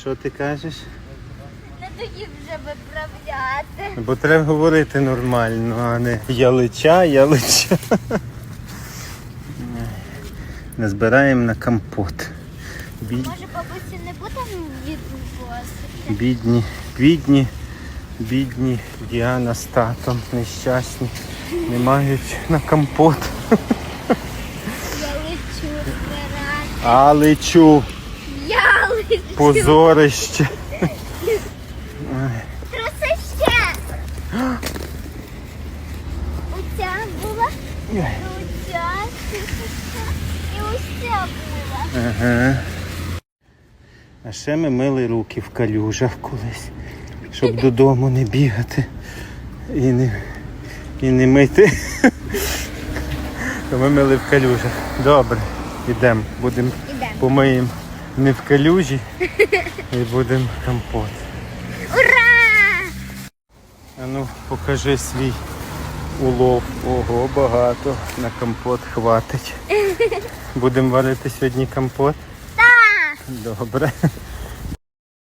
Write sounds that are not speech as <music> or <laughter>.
Що ти кажеш? Не тоді вже виправляти. Бо треба говорити нормально, а не ялича, ялича. Назбираємо на компот. Бід- Може бабусі не будемо відвозити? Бідні, бідні, бідні Діана з татом нещасні. Не мають на компот. Я лечу збирати. А лечу. Позорище. Труси ще. Оця була, оця і ось ця була. Ага. А ще ми мили руки в калюжах колись, щоб <laughs> додому не бігати і не, і не мити. То <laughs> ми мили в калюжах. Добре, йдемо, будемо помиємо не в калюжі і будемо компот. Ура! А ну, покажи свій улов. Ого, багато. На компот хватить. <laughs> Будемо варити сьогодні компот. Так! Добре.